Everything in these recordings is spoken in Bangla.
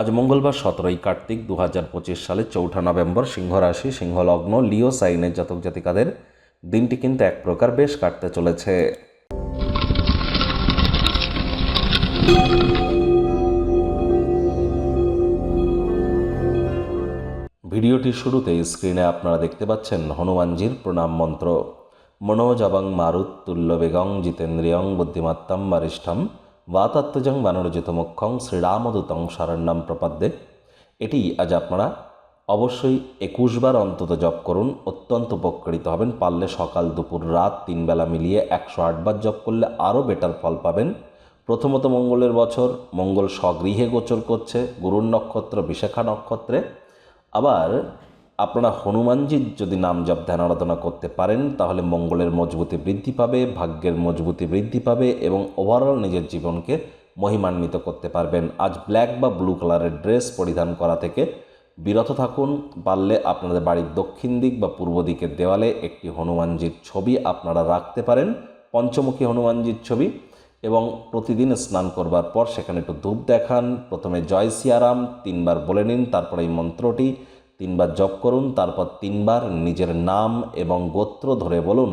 আজ মঙ্গলবার সতেরোই কার্তিক দু হাজার পঁচিশ সালে চৌঠা নভেম্বর সিংহ রাশি সিংহ লগ্ন লিও সাইনের জাতক জাতিকাদের দিনটি কিন্তু এক প্রকার বেশ কাটতে চলেছে। ভিডিওটির শুরুতে স্ক্রিনে আপনারা দেখতে পাচ্ছেন হনুমানজির প্রণাম মন্ত্র। মনোজবং মারুত তুল্য বেগং জিতেন্দ্রিয়ং বুদ্ধিমত্তম বরিষ্ঠম। বাতাত্মজং বানরজিত মুখ্যং শ্রীরামদূতং শরণ্যম প্রপদ্যে এটি আজ আপনারা অবশ্যই একুশবার অন্তত জপ করুন অত্যন্ত উপকৃত হবেন পারলে সকাল দুপুর রাত তিন বেলা মিলিয়ে একশো আটবার জপ করলে আরও বেটার ফল পাবেন প্রথমত মঙ্গলের বছর মঙ্গল স্বগৃহে গোচর করছে গুরুর নক্ষত্র বিশাখা নক্ষত্রে আবার আপনারা হনুমানজির যদি নাম জপ ধ্যান আরাধনা করতে পারেন, তাহলে মঙ্গলের মজবুতি বৃদ্ধি পাবে, ভাগ্যের মজবুতি বৃদ্ধি পাবে এবং ওভারঅল নিজের জীবনকে মহিমান্বিত করতে পারবেন। আজ ব্ল্যাক বা ব্লু কালারের ড্রেস পরিধান করা থেকে বিরত থাকুন। পারলে আপনাদের বাড়ির দক্ষিণ দিক বা পূর্ব দিকের দেওয়ালে একটি হনুমানজির ছবি আপনারা রাখতে পারেন, পঞ্চমুখী হনুমানজির ছবি এবং প্রতিদিন স্নান করবার পর সেখানে একটু ধূপ দেখান। প্রথমে জয় সিয়ারাম, তিনবার বলে নিন, তারপর এই মন্ত্রটি তিনবার জপ করুন, তারপর তিনবার নিজের নাম এবং গোত্র ধরে বলুন,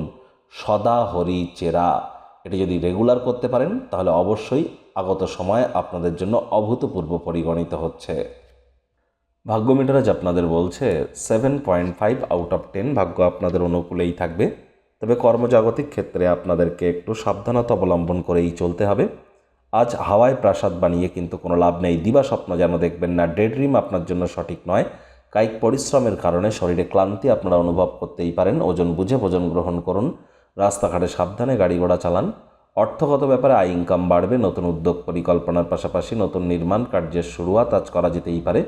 সদা হরি চেরা। এটি যদি রেগুলার করতে পারেন, তাহলে অবশ্যই আগত সময় আপনাদের জন্য অভূতপূর্ব পরিগণিত হচ্ছে। ভাগ্য মিটার আজ আপনাদের বলছে seven point five out of ten ভাগ্য আপনাদের অনুকূলেই থাকবে। তবে কর্মজাগতিক ক্ষেত্রে আপনাদেরকে একটু সাবধানতা অবলম্বন করেই চলতে হবে। আজ হাওয়ায় প্রাসাদ বানিয়ে কিন্তু কোনো লাভ নেই। দিবা স্বপ্ন যেন দেখবেন না ডে ড্রিম আপনার জন্য সঠিক নয়। কায়িক পরিশ্রমের কারণে শরীরে ক্লান্তি আপনারা অনুভব করতেই পারেন। ওজন বুঝে ভোজন গ্রহণ করুন। রাস্তাঘাটে সাবধানে গাড়ি ঘোড়া চালান। অর্থগত ব্যাপারে আয় ইনকাম বাড়বে। নতুন উদ্যোগ পরিকল্পনার পাশাপাশি নতুন নির্মাণ কার্যের শুরুয়াত আজ করা যেতেই পারে।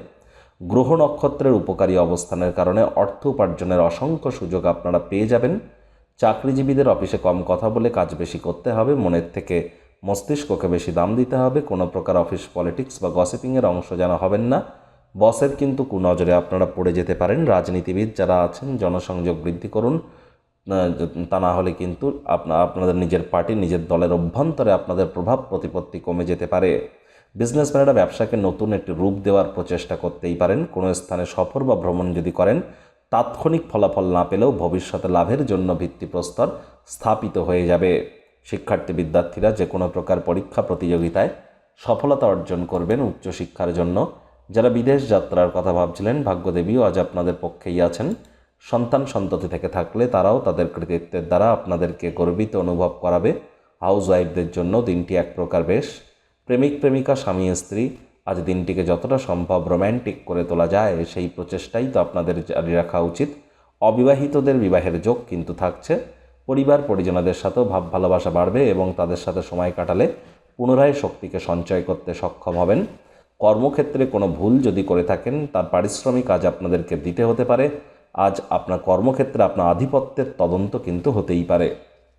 গ্রহ নক্ষত্রের উপকারী অবস্থানের কারণে অর্থ উপার্জনের অসংখ্য সুযোগ আপনারা পেয়ে যাবেন। চাকরিজীবীদের অফিসে কম কথা বলে কাজ বেশি করতে হবে। মনের থেকে মস্তিষ্ককে বেশি দাম দিতে হবে। কোনো প্রকার অফিস পলিটিক্স বা গসিপিংয়ের অংশ যেন হবেন না। বসের কিন্তু কুনজরে আপনারা পড়ে যেতে পারেন। রাজনীতিবিদ যারা আছেন, জনসংযোগ বৃদ্ধি করুন। তা না হলে কিন্তু আপনা, আপনাদের নিজের পার্টি, নিজের দলের অভ্যন্তরে আপনাদের প্রভাব, প্রতিপত্তি কমে যেতে পারে। বিজনেসম্যানেরা ব্যবসাকে নতুন একটি রূপ দেওয়ার প্রচেষ্টা করতেই পারেন। কোনো স্থানে সফর বা ভ্রমণ যদি করেন, তাৎক্ষণিক ফলাফল না পেলেও ভবিষ্যতে লাভের জন্য ভিত্তিপ্রস্তর স্থাপিত হয়ে যাবে। শিক্ষার্থী বিদ্যার্থীরা যে কোনো প্রকার পরীক্ষা প্রতিযোগিতায় সফলতা অর্জন করবেন উচ্চশিক্ষার জন্য। যারা বিদেশ যাত্রার কথা ভাবছিলেন, ভাগ্যদেবীও আজ আপনাদের পক্ষেই আছেন। সন্তান সন্ততি থেকে থাকলে তারাও তাদের কৃতিত্বের দ্বারা আপনাদেরকে গর্বিত অনুভব করাবে। হাউস ওয়াইফদের জন্য দিনটি এক প্রকার বেশ। প্রেমিক, প্রেমিকা, স্বামী, স্ত্রী, আজ দিনটিকে যতটা সম্ভব রোম্যান্টিক করে তোলা যায়, সেই প্রচেষ্টাই তো আপনাদের জারি রাখা উচিত। অবিবাহিতদের বিবাহের যোগ কিন্তু থাকছে। পরিবার, পরিজনদের সাথেও ভাব ভালোবাসা বাড়বে এবং তাদের সাথে সময় কাটালে পুনরায় শক্তিকে সঞ্চয় করতে সক্ষম হবেন। কর্মক্ষেত্রে কোনো ভুল যদি করে থাকেন, তার পারিশ্রমিক আজ আপনাদেরকে দিতে হতে পারে। আজ আপনার কর্মক্ষেত্রে আপনার আধিপত্যের তদন্ত কিন্তু হতেই পারে।